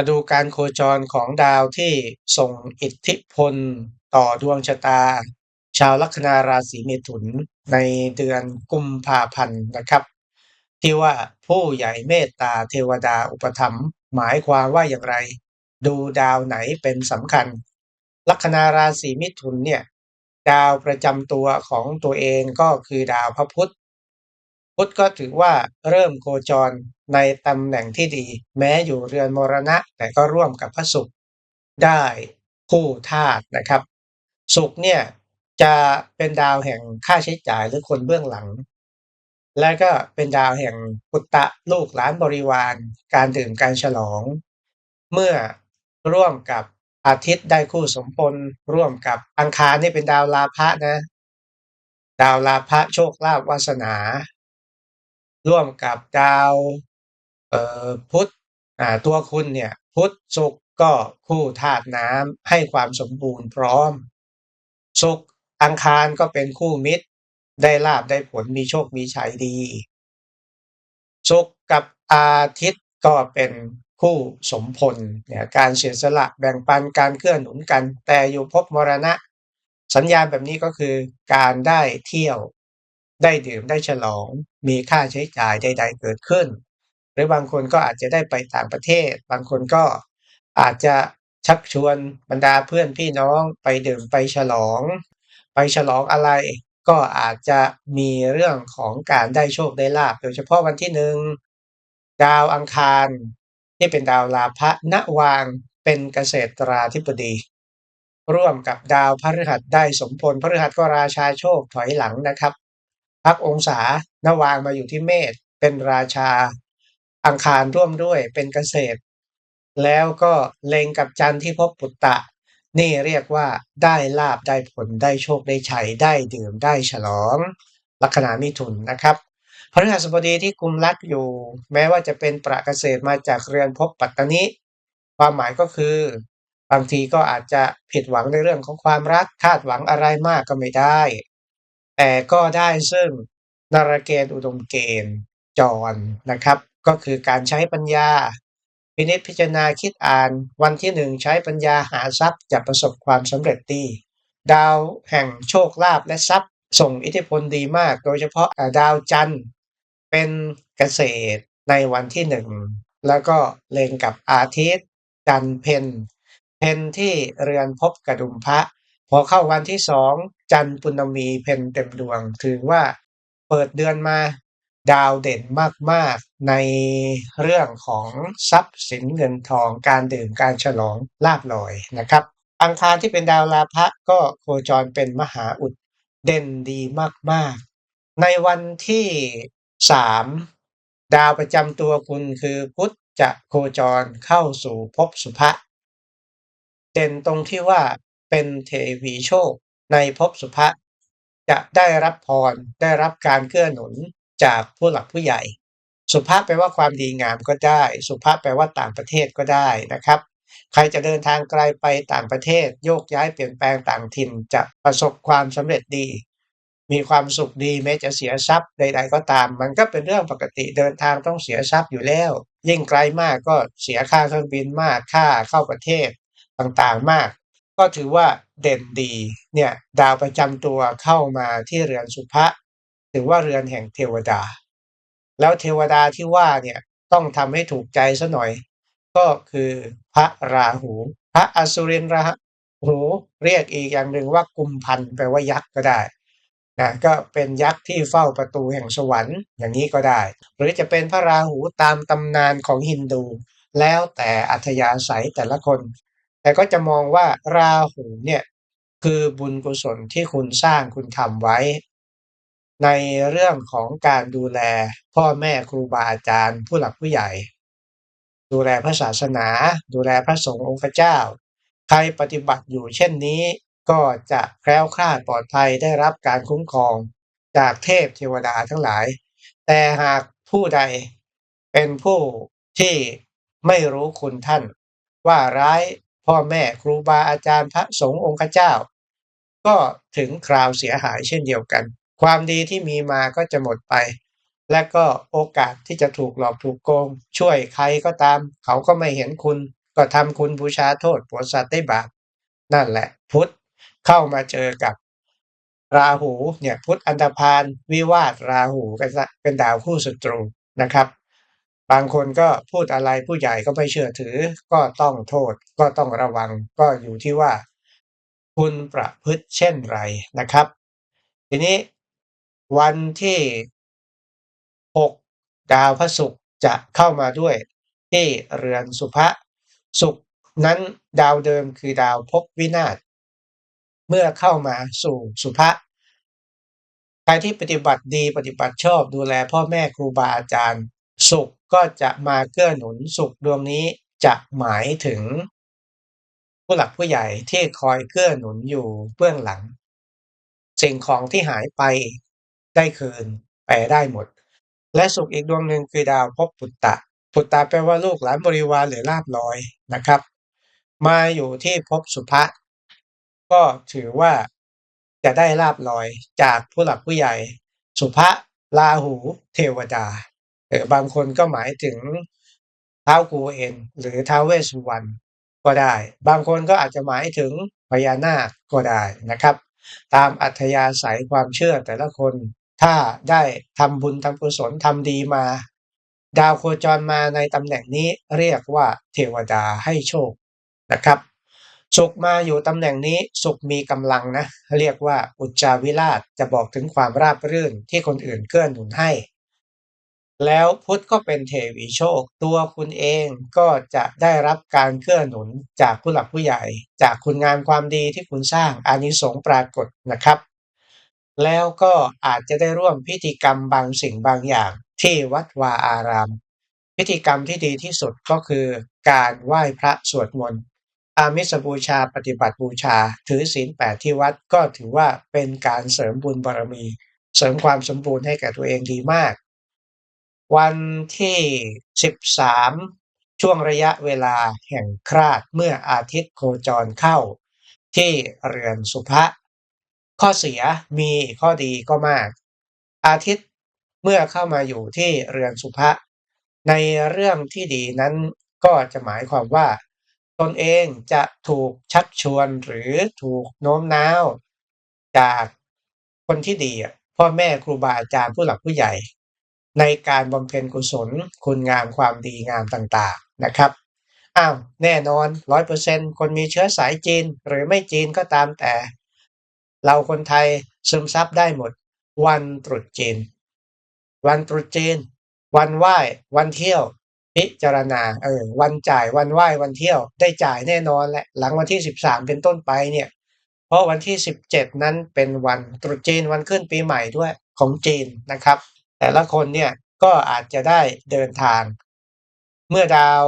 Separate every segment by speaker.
Speaker 1: มาดูการโคจรของดาวที่ส่งอิทธิพลต่อดวงชะตา ชาวลัคนาราศีเมถุนในเดือนกุมภาพันธ์นะครับ ที่ว่าผู้ใหญ่เมตตาเทวดาอุปถัมภ์หมายความว่าอย่างไร ดูดาวไหนเป็นสำคัญ ลัคนาราศีมิถุนเนี่ยดาวประจำตัวของตัวเองก็คือดาวพระพุธ พุธก็ถือว่าเริ่มโคจรในตำแหน่งที่ดี แม้อยู่เรือนมรณะแต่ก็ร่วมกับพระศุกร์ได้คู่ธาตุนะครับศุกร์เนี่ยจะเป็นดาวแห่งค่าใช้จ่ายหรือคนเบื้องหลัง และก็เป็นดาวแห่งปุตตะลูกหลานบริวาร การดื่มการฉลอง เมื่อร่วมกับอาทิตย์ได้คู่สมพลร่วมกับอังคารนี่เป็นดาวลาภะนะ ดาวลาภะโชคลาภวาสนา ร่วมกับดาวพุธตัวคุณเนี่ยพุธศุกร์ก็คู่ธาตุน้ำให้ความสมบูรณ์พร้อมศุกร์อังคารก็เป็นคู่มิตร ได้ลาบได้ผลมีโชคมีชัยดีศุกร์กับอาทิตย์ก็เป็นคู่สมพลเนี่ยการเสียสละแบ่งปันการเกื้อหนุนกัน แต่อยู่พบมรณะ สัญญาณแบบนี้ก็คือการได้เที่ยว ได้ดื่มได้ฉลอง มีค่าใช้จ่ายใด ๆ เกิดขึ้น หรือบางคนก็อาจจะได้ไปต่างประเทศ บางคนก็อาจจะชักชวนบรรดาเพื่อนพี่น้องไปดื่มไปฉลอง ไปฉลองอะไร ก็อาจจะมีเรื่องของการได้โชคได้ลาบโดยเฉพาะวันที่หนึ่งดาวอังคาร ที่เป็นดาวลาภะณวางเป็นเกษตราธิบดี ร่วมกับดาวพฤหัสได้สมพลพฤหัสก็ราชาโชคถอยหลังนะครับ พักองศานวางมาอยู่ที่เมษเป็นราชา อังคารร่วมด้วยเป็นเกษตร แล้วก็เล็งกับจันทร์ที่พบปุตตะ นี่เรียกว่าได้ลาบได้ผลได้โชคได้ชัยได้ดื่มได้ฉลองลัคนามิถุนนะครับพฤหัสบดีที่กุมรักอยู่ แม้ว่าจะเป็นประเกษตรมาจากเรือนพบปัตตานิความหมายก็คือบางทีก็อาจจะผิดหวังในเรื่องของความรักคาดหวังอะไรมากก็ไม่ได้ แต่ก็ได้ซึ่งนารเกณฑ์อุดมเกณฑ์จรนะครับ ก็คือการใช้ปัญญา พินิจพิจารณาคิดอ่านวันที่หนึ่งใช้ปัญญาหาทรัพย์จะประสบความสำเร็จดีดาวแห่งโชคลาภและทรัพย์ ส่งอิทธิพลดีมาก โดยเฉพาะดาวจันทร์เป็นเกษตรในวันที่หนึ่งแล้วก็เล็งกับอาทิตย์จันเพนเพนที่เรือนพบกระดุมพระ พอเข้าวันที่สองจันปุณมีเพนเต็มดวง ถือว่าเปิดเดือนมาดาวเด่นมากๆ ในเรื่องของทรัพย์สินเงินทองการดื่มการฉลองลาบลอยนะครับ อังคารที่เป็นดาวลาภะก็โคจรเป็นมหาอุดเด่นดีมากๆ ในวันที่สามดาวประจำตัวคุณคือพุธจะโคจรเข้าสู่ภพสุภะเด่นตรงที่ว่า เป็นเทวีโชค ในภพสุภะจะได้รับพรได้รับการเกื้อหนุนจากผู้หลักผู้ใหญ่ สุภาพแปลว่าความดีงามก็ได้ สุภาพแปลว่าต่างประเทศก็ได้นะครับ ใครจะเดินทางไกลไปต่างประเทศ โยกย้ายเปลี่ยนแปลงต่างถิ่นจะประสบความสำเร็จดี มีความสุขดีแม้จะเสียทรัพย์ใด ๆ ก็ตาม มันก็เป็นเรื่องปกติเดินทางต้องเสียทรัพย์อยู่แล้ว ยิ่งไกลมากก็เสียค่าเครื่องบินมากค่าเข้าประเทศต่างๆมาก ก็ถือว่าเด่นดีเนี่ยดาวประจำตัวเข้ามาที่เรือนสุภะถือว่าเรือนแห่งเทวดา แล้วเทวดาที่ว่าเนี่ยต้องทำให้ถูกใจซะหน่อย ก็คือพระราหู พระอสุรินทราหูเรียกอีกอย่างหนึ่งว่ากุมพันแปลว่ายักษ์ก็ได้นะก็เป็นยักษ์ที่เฝ้าประตูแห่งสวรรค์อย่างนี้ก็ได้ หรือจะเป็นพระราหูตามตำนานของฮินดู แล้วแต่อัธยาศัยแต่ละคน แต่ก็จะมองว่าราหูเนี่ยคือบุญกุศลที่คุณสร้างคุณทำไว้ ในเรื่องของการดูแลพ่อแม่ครูบาอาจารย์ ผู้หลักผู้ใหญ่ ดูแลพระศาสนา ดูแลพระสงฆ์องค์เจ้า ใครปฏิบัติอยู่เช่นนี้ก็จะแคล้วคลาดปลอดภัยได้รับการคุ้มครองจากเทพเทวดาทั้งหลาย แต่หากผู้ใดเป็นผู้ที่ไม่รู้คุณท่าน ว่าร้าย พ่อแม่ครูบาอาจารย์พระสงฆ์องค์เจ้า ก็ถึงคราวเสียหายเช่นเดียวกัน ความดีที่มีมาก็จะหมดไป และก็โอกาสที่จะถูกหลอกถูกโกง ช่วยใครก็ตาม เขาก็ไม่เห็นคุณ ก็ทำคุณบูชาโทษปรดสัตว์ได้บาปนั่นแหละพุทธเข้ามาเจอกับราหูเนี่ยพุทธอันธพาลวิวาทราหูกันซะเป็นดาวคู่ศัตรูนะครับ บางคนก็พูดอะไรผู้ใหญ่ก็ไม่เชื่อถือ ก็ต้องโทษ ก็ต้องระวัง ก็อยู่ที่ว่า คุณประพฤติเช่นไรนะครับ ทีนี้วันที่6ดาวพระศุกร์จะเข้ามาด้วย ที่เรือนสุภะศุกร์นั้นดาวเดิมคือดาวภพวินาศเมื่อเข้ามาสู่สุภะใครที่ปฏิบัติดีปฏิบัติชอบดูแลพ่อแม่ครูบาอาจารย์สุข ก็จะมาเกื้อหนุนสุขดวงนี้จะหมายถึง ผู้หลักผู้ใหญ่ที่คอยเกื้อหนุนอยู่เบื้องหลัง สิ่งของที่หายไปได้คืนไปได้หมด และสุขอีกดวงหนึ่งคือดาวภพปุตตะ ปุตตะแปลว่าลูกหลานบริวารหรือลาบลอยนะครับ มาอยู่ที่ภพสุภะก็ถือว่าจะได้ลาบลอยจากผู้หลักผู้ใหญ่ สุภะลาหู เทวดา บางคนก็หมายถึงเท้ากูเอ็นหรือท้าวเวสสุวรรณก็ได้ บางคนก็อาจจะหมายถึงพญานาคก็ได้นะครับ ตามอัธยาศัยความเชื่อแต่ละคนถ้าได้ทำบุญทำกุศลทำดีมา ดาวโคจรมาในตำแหน่งนี้เรียกว่าเทวดาให้โชคนะครับสุขมาอยู่ตำแหน่งนี้สุขมีกำลังนะ เรียกว่าอุจจาวิราชจะบอกถึงความราบรื่นที่คนอื่นเกื้อหนุนให้ แล้วพุทธก็เป็นเทวีโชค ตัวคุณเองก็จะได้รับการเกื้อหนุนจากผู้หลักผู้ใหญ่ จากคุณงามความดีที่คุณสร้างอานิสงส์ปรากฏนะครับ แล้วก็อาจจะได้ร่วมพิธีกรรมบางสิ่งบางอย่างที่วัดวาอาราม พิธีกรรมที่ดีที่สุดก็คือการไหว้พระสวดมนต์อามิสบูชาปฏิบัติบูชา ถือศีลแปดที่วัดก็ถือว่าเป็นการเสริมบุญบารมี เสริมความสมบูรณ์ให้แก่ตัวเองดีมาก วันที่13ช่วงระยะเวลาแห่งคราดเมื่ออาทิตย์โคจรเข้า ที่เรือนสุภะข้อเสียมีข้อดีก็มาก อาทิตย์เมื่อเข้ามาอยู่ที่เรือนสุภะในเรื่องที่ดีนั้นก็จะหมายความว่า ตนเองจะถูกชักชวนหรือถูกโน้มน้าว จากคนที่ดีพ่อแม่ครูบาอาจารย์ผู้หลักผู้ใหญ่ ในการบำเพ็ญกุศล คุณงามความดีงามต่างๆนะครับอ้าวแน่นอนร้อยเปอร์เซ็นคนมีเชื้อสายจีนหรือไม่จีนก็ตามแต่ เราคนไทยซึมซับได้หมด วันตรุษจีน วันตรุษจีน วันไหว้ วันเที่ยว พิจารณาเออวันจ่ายวันไหว้วันเที่ยวได้จ่ายแน่นอนแหละหลังวันที่ 13 เป็นต้นไปเนี่ยเพราะวันที่ 17 นั้นเป็นวันตรุษจีนวันขึ้นปีใหม่ด้วยของจีนนะครับ แต่ละคนเนี่ยก็อาจจะได้เดินทาง เมื่อดาว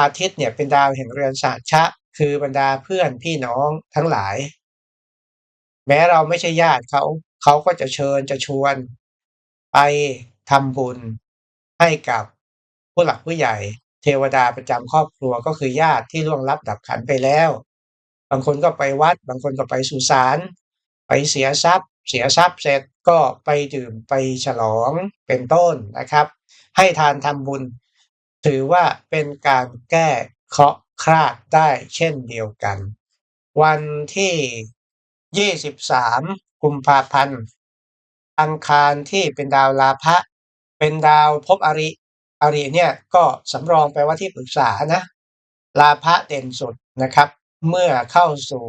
Speaker 1: อาทิตย์เนี่ยเป็นดาวแห่งเรือนสาชะ คือบรรดาเพื่อนพี่น้องทั้งหลาย แม้เราไม่ใช่ญาติเขาเขาก็จะเชิญจะชวน ไปทำบุญให้กับผู้หลักผู้ใหญ่ เทวดาประจำครอบครัวก็คือญาติที่ล่วงลับดับขันไปแล้ว บางคนก็ไปวัด บางคนก็ไปสุสานไปเสียทรัพย์ เสียทรัพย์เสร็จก็ไปดื่มไปฉลองเป็นต้นนะครับ ให้ทานทำบุญ ถือว่าเป็นการแก้เคราะห์คราดได้เช่นเดียวกัน วันที่ 23 กุมภาพันธ์ อังคารที่เป็นดาวลาภะเป็นดาวภพอริ อริเนี่ยก็สำรองไปว่าที่ปรึกษานะ ลาภะเด่นสุดนะครับ เมื่อเข้าสู่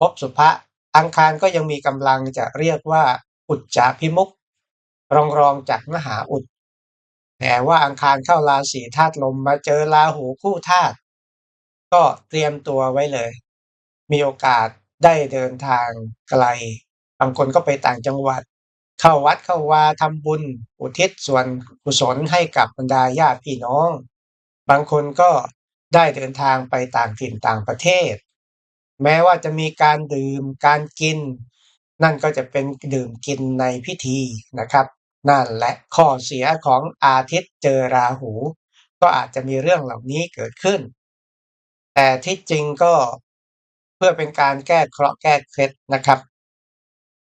Speaker 1: ภพสุภะ อังคารก็ยังมีกำลังจะเรียกว่า อุจจาพิมุกรองรองจากมหาอุด แต่ว่าอังคารเข้าราศีธาตุลมมาเจอราหูคู่ธาตุก็เตรียมตัวไว้เลย มีโอกาสได้เดินทางไกล บางคนก็ไปต่างจังหวัด เข้าวัดเข้าวาทำบุญ อุทิศส่วนกุศลให้กับบรรดาญาติพี่น้อง บางคนก็ได้เดินทางไปต่างถิ่นต่างประเทศ แม้ว่าจะมีการดื่มการกิน นั่นก็จะเป็นดื่มกินในพิธีนะครับ นั่นและข้อเสียของอาทิตย์เจอราหู ก็อาจจะมีเรื่องเหล่านี้เกิดขึ้น แต่ที่จริงก็เพื่อเป็นการแก้เคราะห์แก้เคล็ดนะครับ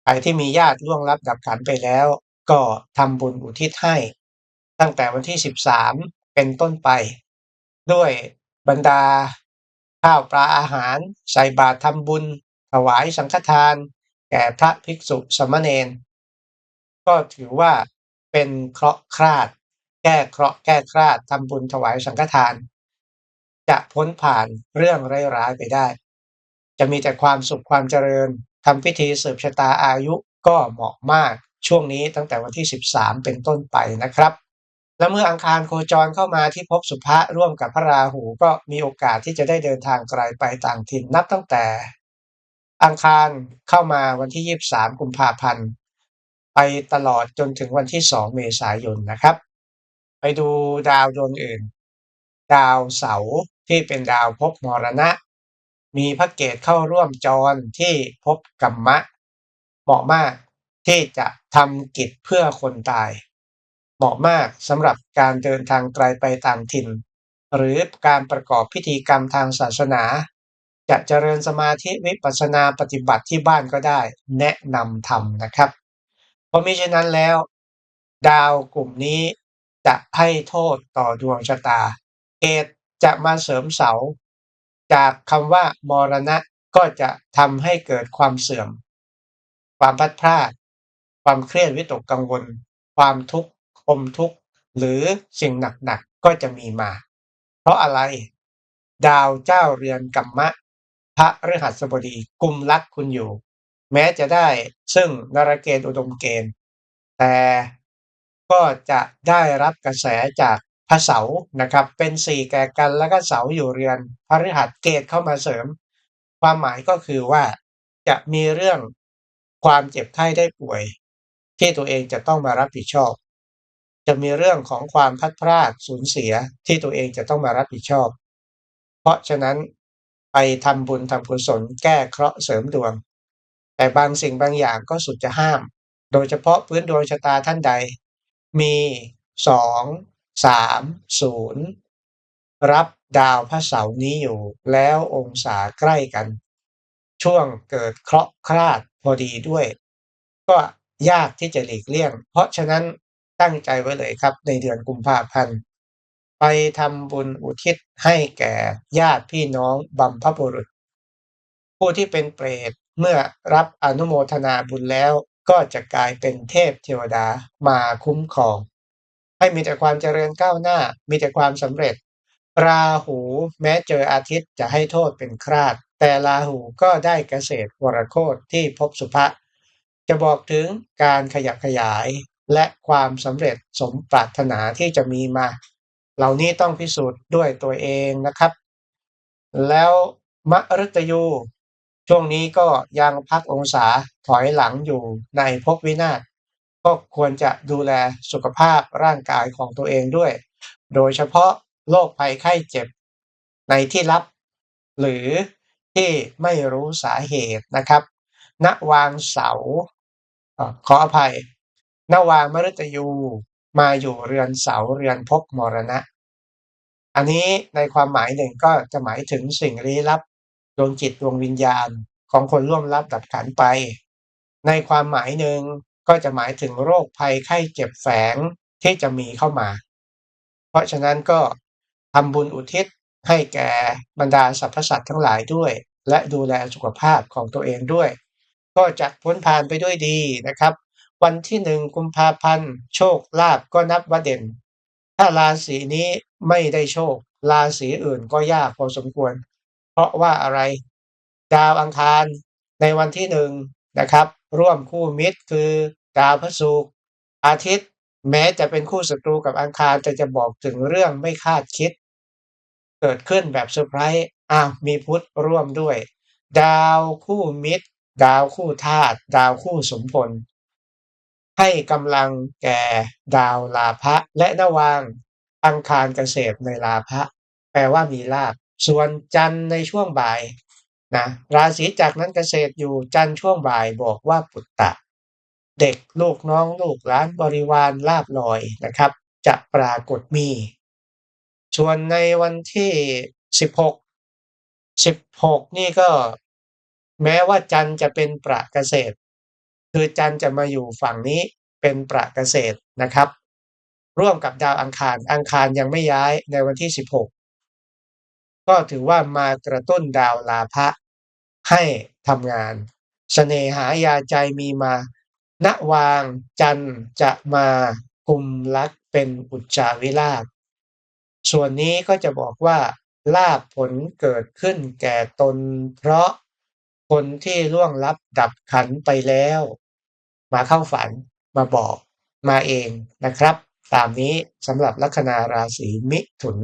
Speaker 1: ใครที่มีญาติล่วงลับดับขันไปแล้ว ก็ทำบุญอุทิศให้ ตั้งแต่วันที่ 13 เป็นต้นไป ด้วยบรรดา ข้าวปลาอาหาร ใส่บาตรทำบุญ ถวายสังฆทาน แก่พระภิกษุสามเณรก็ถือว่าเป็นเคราะห์คราด แก้เคราะห์แก้คราดทำบุญถวายสังฆทาน จะพ้นผ่านเรื่องร้ายๆไปได้ จะมีแต่ความสุขความเจริญทำพิธีสืบชะตาอายุก็เหมาะมากช่วงนี้ตั้งแต่วันที่ 13 เป็นต้นไปนะครับ และเมื่ออังคารโคจรเข้ามาที่ภพสุภะร่วมกับพระราหูก็มีโอกาสที่จะได้เดินทางไกลไปต่างถิ่นนับตั้งแต่ อังคารเข้ามาวันที่ 23 กุมภาพันธ์ ไปตลอดจนถึงวันที่ 2 เมษายนนะครับ ไปดูดาวดวงอื่น ดาวเสาร์ที่เป็นดาวภพมรณะ มีพระเกตเข้าร่วมจรที่ภพกัมมะ เหมาะมากที่จะทำกิจเพื่อคนตาย เหมาะมากสำหรับการเดินทางไกลไปต่างถิ่น หรือการประกอบพิธีกรรมทางศาสนา จะเจริญสมาธิวิปัสสนาปฏิบัติที่บ้านก็ได้ แนะนำทำนะครับ เพราะมิฉะนั้นแล้ว ดาวกลุ่มนี้จะให้โทษต่อดวงชะตา เกตจะมาเสริมเสา จากคำว่ามรณะก็จะทำให้เกิดความเสื่อม ความพัดพรากความเครียดวิตกกังวล ความทุกข์ อมทุกข์หรือสิ่งหนักๆก็จะมีมา เพราะอะไร ดาวเจ้าเรือนกัมมะ พระฤหัสบดีกุมรักคุณอยู่ แม้จะได้ซึ่งนรเกณฑ์อุดมเกณฑ์ แต่ก็จะได้รับกระแสจากพระเสานะครับ เป็นสี่แก่กันแล้วก็เสาอยู่เรือนพระฤหัสเกตเข้ามาเสริม ความหมายก็คือว่าจะมีเรื่องความเจ็บไข้ได้ป่วย ที่ตัวเองจะต้องมารับผิดชอบ จะมีเรื่องของความพัดพรากสูญเสียที่ตัวเองจะต้องมารับผิดชอบ เพราะฉะนั้นไปทำบุญทำกุศลแก้เคราะห์เสริมดวง แต่บางสิ่งบางอย่างก็สุดจะห้าม โดยเฉพาะพื้นดวงชะตาท่านใด มีสองสามศูนย์รับดาวพระเสาร์นี้อยู่ แล้วองศาใกล้กัน ช่วงเกิดเคราะห์คลาดพอดีด้วย ก็ยากที่จะหลีกเลี่ยง เพราะฉะนั้น ตั้งใจไว้เลยครับ ในเดือนกุมภาพันธ์ ไปทำบุญอุทิศให้แก่ญาติพี่น้องบัมพบุรุษ ผู้ที่เป็นเปรตเมื่อรับอนุโมทนาบุญแล้วก็จะกลายเป็นเทพเทวดามาคุ้มครอง ให้มีแต่ความเจริญก้าวหน้า มีแต่ความสำเร็จ ราหูแม้เจออาทิตย์จะให้โทษเป็นคราดแต่ราหูก็ได้เกษตรวรโคตที่พบสุภะจะบอกถึงการขยับขยาย และความสำเร็จสมปรารถนาที่จะมีมา เหล่านี้ต้องพิสูจน์ด้วยตัวเองนะครับ แล้วมฤตยู ช่วงนี้ก็ยังพักองศาถอยหลังอยู่ในภพวินาศก็ควรจะดูแลสุขภาพร่างกายของตัวเองด้วย โดยเฉพาะโรคภัยไข้เจ็บในที่ลับ หรือที่ไม่รู้สาเหตุนะครับ ณวางเสาขออภัย ณวามฤตยู มาอยู่เรือนเสาเรือนภพมรณะ อันนี้ในความหมายหนึ่งก็จะหมายถึงสิ่งลี้ลับดวงจิตดวงวิญญาณของคนร่วมรับดับขันไป ในความหมายหนึ่งก็จะหมายถึงโรคภัยไข้เจ็บแฝงที่จะมีเข้ามา เพราะฉะนั้นก็ทำบุญอุทิศให้แก่บรรดาสรรพสัตว์ทั้งหลายด้วย และดูแลสุขภาพของตัวเองด้วย ก็จะพ้นผ่านไปด้วยดีนะครับ วันที่หนึ่งกุมภาพันธ์ โชคลาภก็นับว่าเด่น ถ้าราศีนี้ไม่ได้โชค ราศีอื่นก็ยากพอสมควร เพราะว่าอะไร ดาวอังคารในวันที่หนึ่งนะครับ ร่วมคู่มิตรคือดาวพฤหัสอาทิตย์ แม้จะเป็นคู่ศัตรูกับอังคารแต่จะบอกถึงเรื่องไม่คาดคิด เกิดขึ้นแบบเซอร์ไพรส์อ้าวมีพุธร่วมด้วย ดาวคู่มิตร ดาวคู่ธาตุดาวคู่สมพล ให้กำลังแก่ดาวลาภะและนวางอังคารเกษตรในลาภะแปลว่ามีลาภส่วนจันในช่วงบ่ายนะราศีจักนั้นเกษตรอยู่จันช่วงบ่ายบอกว่าปุตตะ เด็กลูกน้องลูกหลานบริวารลาบลอยนะครับ จะปรากฏมี ส่วนในวันที่16 16นี่ก็ แม้ว่าจันจะเป็นประเกษตร คือจันจะมาอยู่ฝั่งนี้เป็นประเกษตรนะครับ ร่วมกับดาวอังคารอังคารยังไม่ย้ายในวันที่ 16 ก็ถือว่ามากระตุ้นดาวลาภะให้ทำงานเสน่หายาใจมีมาณวางจันจะมากุมลักเป็นอุจจาวิลาภส่วนนี้ก็จะบอกว่าลาภผลเกิดขึ้นแก่ตนเพราะคนที่ล่วงลับดับขันไปแล้ว มาเข้าฝันมาบอกมาเองนะครับ ตามนี้สำหรับลัคนาราศีมิถุน